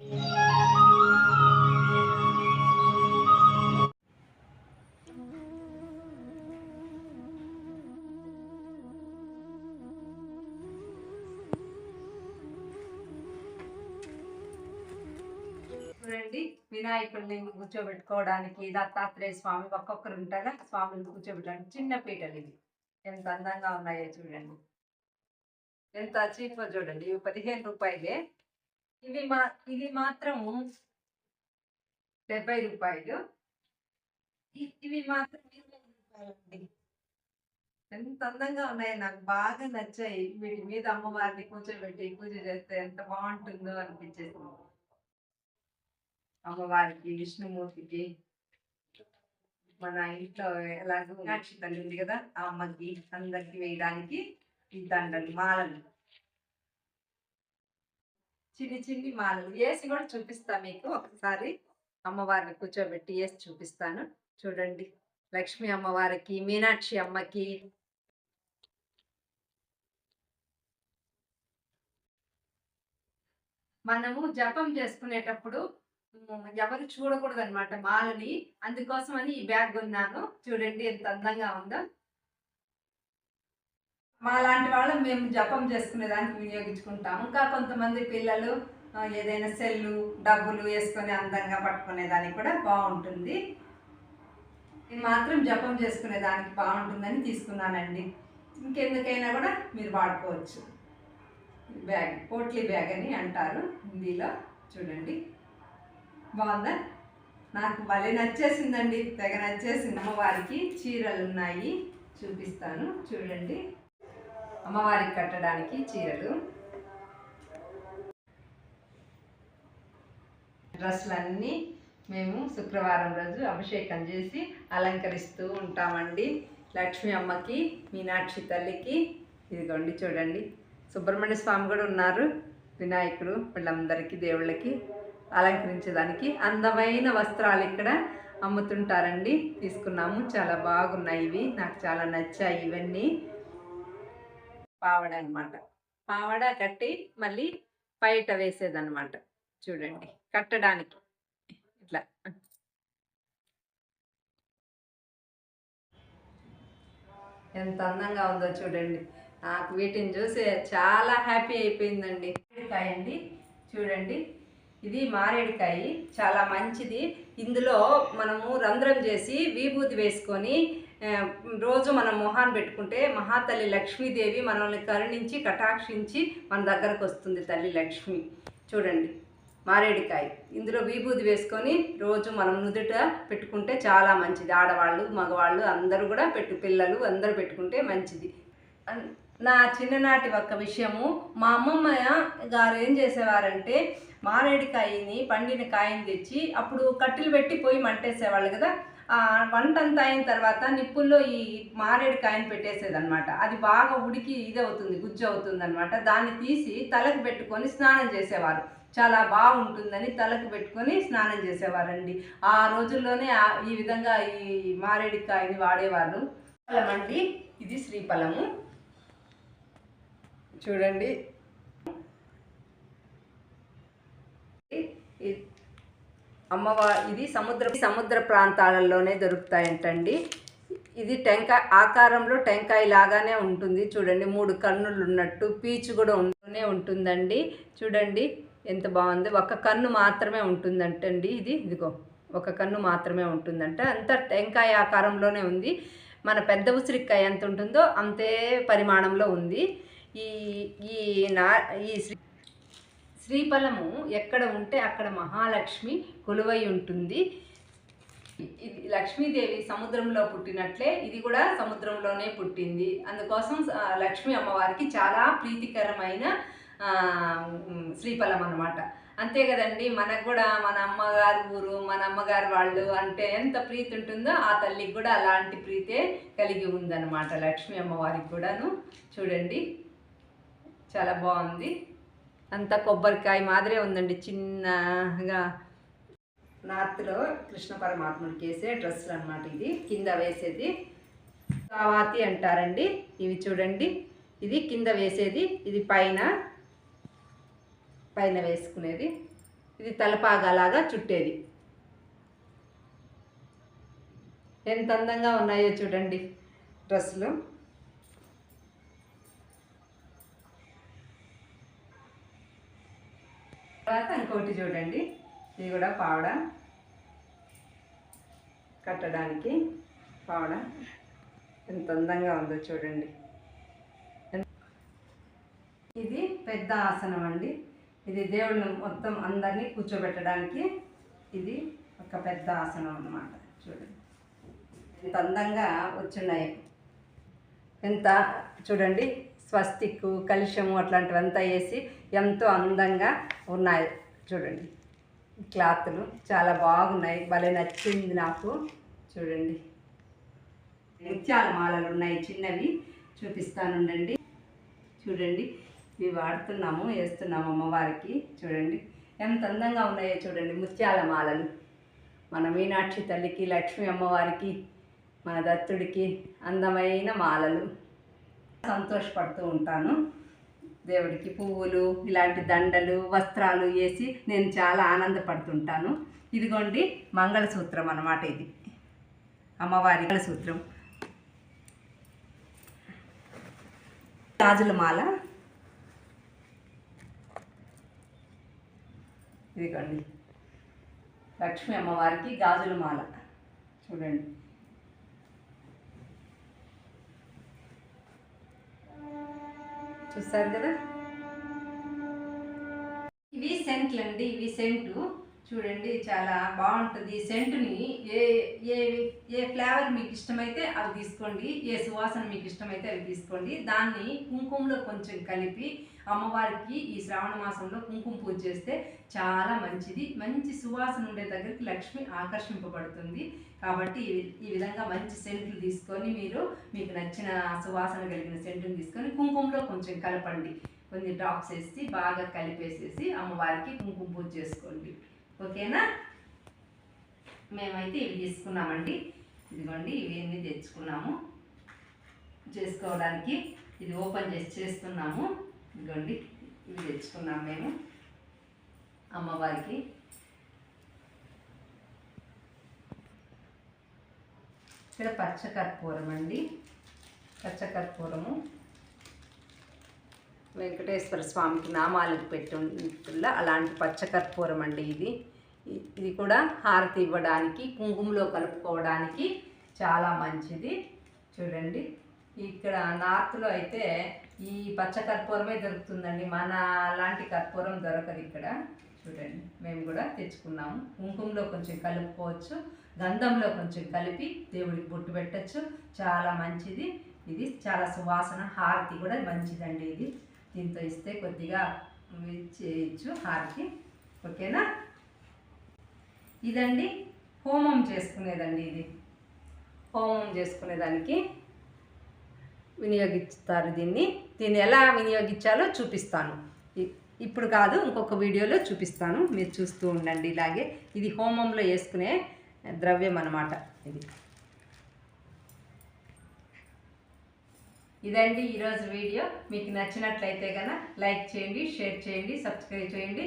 చూడండి వినాయకుడిని కూర్చోబెట్టుకోవడానికి దత్తాత్రేయ స్వామి ఒక్కొక్కరు ఉంటారా? స్వామిని కూర్చోబెట్టడానికి చిన్న పీటలు ఇవి. ఎంత అందంగా ఉన్నాయో చూడండి. ఎంత చీప్ చూడండి. ఇవి పదిహేను రూపాయలే. ఇవి మా ఇది మాత్రము డెబ్బై రూపాయలు. ఇవి మాత్రం ఇరవై రూపాయలండి. ఎంత అందంగా ఉన్నాయి. నాకు బాగా నచ్చాయి. వీటి మీద అమ్మవారిని కూర్చోబెట్టి పూజ చేస్తే ఎంత బాగుంటుందో అనిపించేసింది. అమ్మవారికి విష్ణుమూర్తికి మన ఇంట్లో ఎలాగో మీనాక్షి తల్లి ఉంది కదా ఆ అమ్మకి అందరికి వేయడానికి ఈ దండలు మాలలు. చిన్ని చిన్ని మాలలు వేసి కూడా చూపిస్తాను మీకు ఒకసారి. అమ్మవారిని కూర్చోబెట్టి వేసి చూపిస్తాను. చూడండి. లక్ష్మి అమ్మవారికి మీనాక్షి అమ్మకి. మనము జపం చేసుకునేటప్పుడు ఎవరు చూడకూడదు అనమాట మాలని. అందుకోసమని ఈ బ్యాగ్ కొన్నాను. చూడండి ఎంత అందంగా ఉందో. మా లాంటి వాళ్ళం మేము జపం చేసుకునే దానికి వినియోగించుకుంటాము. ఇంకా కొంతమంది పిల్లలు ఏదైనా సెల్లు డబ్బులు వేసుకొని అందంగా పట్టుకునే దానికి కూడా బాగుంటుంది. ఇది మాత్రం జపం చేసుకునే దానికి బాగుంటుందని తీసుకున్నానండి. ఇంకెందుకైనా కూడా మీరు వాడుకోవచ్చు. బ్యాగ్ పోట్లీ బ్యాగ్ అని అంటారు హిందీలో. చూడండి. బాగుందా? నాకు భలే నచ్చేసిందండి. తెగ నచ్చేసింది. అమ్మవారికి చీరలు ఉన్నాయి చూపిస్తాను. చూడండి. అమ్మవారికి కట్టడానికి చీరలు. డ్రెస్సులన్నీ మేము శుక్రవారం రోజు అభిషేకం చేసి అలంకరిస్తూ ఉంటామండి. లక్ష్మీ అమ్మకి మీనాక్షి తల్లికి. ఇదిగోండి చూడండి. సుబ్రహ్మణ్య స్వామి కూడా ఉన్నారు. వినాయకుడు వీళ్ళందరికీ దేవుళ్ళకి అలంకరించడానికి అందమైన వస్త్రాలు ఇక్కడ అమ్ముతుంటారండి. తీసుకున్నాము. చాలా బాగున్నాయి ఇవి. నాకు చాలా నచ్చాయి ఇవన్నీ. పావడ అన్నమాట. పావడ కట్టి మళ్ళీ బయట వేసేదన్నమాట. చూడండి కట్టడానికి. ఇట్లా. ఎంత అందంగా ఉందో చూడండి. నాకు వీటిని చూసి చాలా హ్యాపీ అయిపోయిందండి. మారేడుకాయ అండి. చూడండి ఇది మారేడుకాయ. చాలా మంచిది. ఇందులో మనము రంధ్రం చేసి విభూతి వేసుకొని రోజు మనం మొహాన్ని పెట్టుకుంటే మహాతల్లి లక్ష్మీదేవి మనల్ని కరుణించి కటాక్షించి మన దగ్గరకు వస్తుంది తల్లి లక్ష్మి. చూడండి మారేడికాయ. ఇందులో విభూతి వేసుకొని రోజు మనం నుదుట పెట్టుకుంటే చాలా మంచిది. ఆడవాళ్ళు మగవాళ్ళు అందరూ కూడా పెట్టు పిల్లలు అందరూ పెట్టుకుంటే మంచిది. నా చిన్ననాటి ఒక విషయము. మా అమ్మమ్మ గారు ఏం చేసేవారంటే మారేడికాయని పండిన కాయని తెచ్చి అప్పుడు కట్టెలు పెట్టి పోయి మంటేసేవాళ్ళు కదా. వంట అంతా అయిన తర్వాత నిప్పుల్లో ఈ మారేడు పెట్టేసేదనమాట అది బాగా ఉడికి ఇది అవుతుంది గుజ్జు అవుతుంది అనమాట దాన్ని తీసి తలకు పెట్టుకొని స్నానం చేసేవారు. చాలా బాగుంటుందని తలకు పెట్టుకొని స్నానం చేసేవారండి. ఆ రోజుల్లోనే ఈ విధంగా ఈ మారేడుకాయని వాడేవారు. ఫలం అండి ఇది శ్రీఫలము. చూడండి. అమ్మవారి ఇది సముద్ర సముద్ర ప్రాంతాలలోనే దొరుకుతాయంటండి. ఇది టెంకాయ ఆకారంలో టెంకాయ లాగానే ఉంటుంది. చూడండి మూడు కన్నులు ఉన్నట్టు పీచు కూడా ఉంటూనే ఉంటుందండి. చూడండి ఎంత బాగుంది. ఒక కన్ను మాత్రమే ఉంటుందంటండి ఇది. ఇదిగో ఒక కన్ను మాత్రమే ఉంటుందంట. అంత టెంకాయ ఆకారంలోనే ఉంది. మన పెద్ద ఉసిరికాయ ఎంత ఉంటుందో అంతే పరిమాణంలో ఉంది. ఈ ఈ నా ఈ శ్రీఫలము ఎక్కడ ఉంటే అక్కడ మహాలక్ష్మి కొలువై ఉంటుంది. ఇది లక్ష్మీదేవి సముద్రంలో పుట్టినట్లే ఇది కూడా సముద్రంలోనే పుట్టింది. అందుకోసం లక్ష్మీ అమ్మవారికి చాలా ప్రీతికరమైన శ్రీఫలం అనమాట అంతే కదండి మనకు కూడా మన అమ్మగారు ఊరు మన అమ్మగారు వాళ్ళు అంటే ఎంత ప్రీతి ఉంటుందో ఆ తల్లికి కూడా అలాంటి ప్రీతే కలిగి ఉందన్నమాట లక్ష్మీ అమ్మవారికి కూడాను. చూడండి చాలా బాగుంది. అంతా కొబ్బరికాయ మాదిరే ఉందండి చిన్నగా. నార్త్లో కృష్ణ పరమాత్ముడికి వేసే డ్రెస్సులు అనమాట ఇది కింద వేసేది. కావాతి అంటారండి ఇవి చూడండి. ఇది కింద వేసేది ఇది పైన పైన వేసుకునేది. ఇది తలపాగాలాగా చుట్టేది. ఎంత అందంగా ఉన్నాయో చూడండి డ్రెస్సులు. తర్వాత ఇంకోటి చూడండి. ఇది కూడా పావడ. కట్టడానికి పావడ. ఎంత అందంగా ఉందో చూడండి. ఇది పెద్ద ఆసనం అండి. ఇది దేవుళ్ళు మొత్తం అందరినీ కూర్చోబెట్టడానికి ఇది ఒక పెద్ద ఆసనం అన్నమాట. చూడండి. ఎంత అందంగా వచ్చున్నాయి. ఎంత చూడండి. స్వస్తిక్ కలుషము అట్లాంటివంతా వేసి ఎంతో అందంగా ఉన్నాయి. చూడండి. క్లాత్లు చాలా బాగున్నాయి. భలే నచ్చింది నాకు. చూడండి. ముత్యాల మాలలు ఉన్నాయి. చిన్నవి చూపిస్తానుండండి చూడండి. ఇవి వాడుతున్నాము వేస్తున్నాము అమ్మవారికి. చూడండి. ఎంత అందంగా ఉన్నాయో చూడండి. ముత్యాల మాలలు. మన మీనాక్షి తల్లికి లక్ష్మీ అమ్మవారికి మన దత్తుడికి అందమైన మాలలు. సంతోషపడుతూ ఉంటాను. దేవుడికి పువ్వులు ఇలాంటి దండలు వస్త్రాలు వేసి నేను చాలా ఆనందపడుతుంటాను. ఇదిగోండి మంగళసూత్రం అన్నమాట ఇది. అమ్మవారి మంగళసూత్రం. గాజుల మాల. ఇదిగోండి. లక్ష్మీ అమ్మవారికి గాజుల మాల. చూడండి. చూస్తారు కదా? ఇవి సెంట్లు అండి ఇవి సెంటు చూడండి చాలా బాగుంటుంది. ఈ సెంటుని ఏ ఏ ఏ ఫ్లేవర్ మీకు ఇష్టమైతే అవి తీసుకోండి. ఏ సువాసన మీకు ఇష్టమైతే అవి తీసుకోండి. దాన్ని కుంకుమలో కొంచెం కలిపి అమ్మవారికి ఈ శ్రావణ మాసంలో కుంకుమ పూజ చేస్తే చాలా మంచిది. మంచి సువాసన ఉండే దగ్గరికి లక్ష్మి ఆకర్షింపబడుతుంది. కాబట్టి ఈ- ఈ విధంగా మంచి సెంట్లు తీసుకొని మీరు మీకు నచ్చిన సువాసన కలిగిన సెంటుని తీసుకొని కుంకుమలో కొంచెం కలపండి. కొన్ని డ్రాప్స్ వేసి బాగా కలిపేసేసి అమ్మవారికి కుంకుమ పూజ చేసుకోండి. ఓకేనా? మేమైతే ఇవి తీసుకున్నామండి. ఇదిగోండి ఇవి తెచ్చుకున్నాము. చేసుకోవడానికి ఇది ఓపెన్ చేసి చేస్తున్నాము. ఇదిగోండి ఇవి తెచ్చుకున్నాం మేము అమ్మవారికి. ఇక్కడ పచ్చకర్పూరం అండి. పచ్చకర్పూరము. వెంకటేశ్వర స్వామికి నామాలకు పెట్టుంటుందా అలాంటి పచ్చకర్పూరం అండి ఇది. ఇది కూడా హారతి ఇవ్వడానికి కుంకుమలో కలుపుకోవడానికి చాలా మంచిది. చూడండి. ఇక్కడ నార్త్లో అయితే ఈ పచ్చ కర్పూరమే దొరుకుతుందండి. మన లాంటి కర్పూరం దొరకదు ఇక్కడ. చూడండి మేము కూడా తెచ్చుకున్నాము. కుంకుమలో కొంచెం కలుపుకోవచ్చు. గంధంలో కొంచెం కలిపి దేవుడికి బొట్టు పెట్టచ్చు. చాలా మంచిది. ఇది చాలా సువాసన హారతి కూడా మంచిదండి ఇది. దీంతో ఇస్తే కొద్దిగా చేయొచ్చు హారతి. ఓకేనా? ఇదండి హోమం చేసుకునేదండి ఇది. హోమం చేసుకునేదానికి వినియోగిస్తారు దీన్ని. దీన్ని ఎలా వినియోగించాలో చూపిస్తాను. ఇప్పుడు కాదు ఇంకొక వీడియోలో చూపిస్తాను. మీరు చూస్తూ ఉండండి ఇలాగే. ఇది హోమంలో వేసుకునే ద్రవ్యం అన్నమాట ఇది. ఇదండి ఈరోజు వీడియో. మీకు నచ్చినట్లయితే కనుక లైక్ చేయండి షేర్ చేయండి సబ్స్క్రైబ్ చేయండి.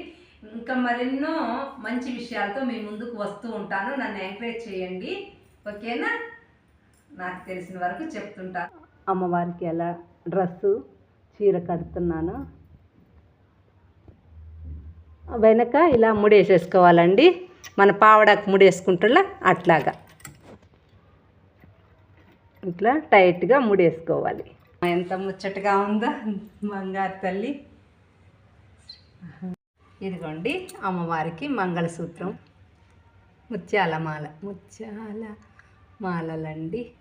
ఇంకా మరెన్నో మంచి విషయాలతో మీ ముందుకు వస్తూ ఉంటాను. నన్ను ఎంకరేజ్ చేయండి. ఓకేనా? నాకు తెలిసిన వరకు చెప్తుంటాను అమ్మవారికి ఎలా డ్రెస్సు చీర కడుతున్నాను. వెనక ఇలా ముడేసేసుకోవాలండి. మన పావడాకు ముడేసుకుంటున్నా అట్లాగా. ఇట్లా టైట్గా ముడేసుకోవాలి. ఎంత ముచ్చటగా ఉందో బంగారు తల్లి. ఇదిగోండి అమ్మవారికి మంగళసూత్రం. ముత్యాల మాల. ముత్యాల మాలలండి.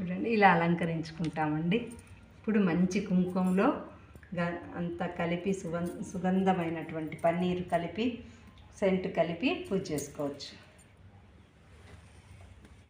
చూడండి ఇలా అలంకరించుకుంటామండి. ఇప్పుడు మంచి కుంకుమలో గ- కలిపి సుగం సుగంధమైనటువంటి పన్నీరు కలిపి సెంట్ కలిపి పూజ చేసుకోవచ్చు.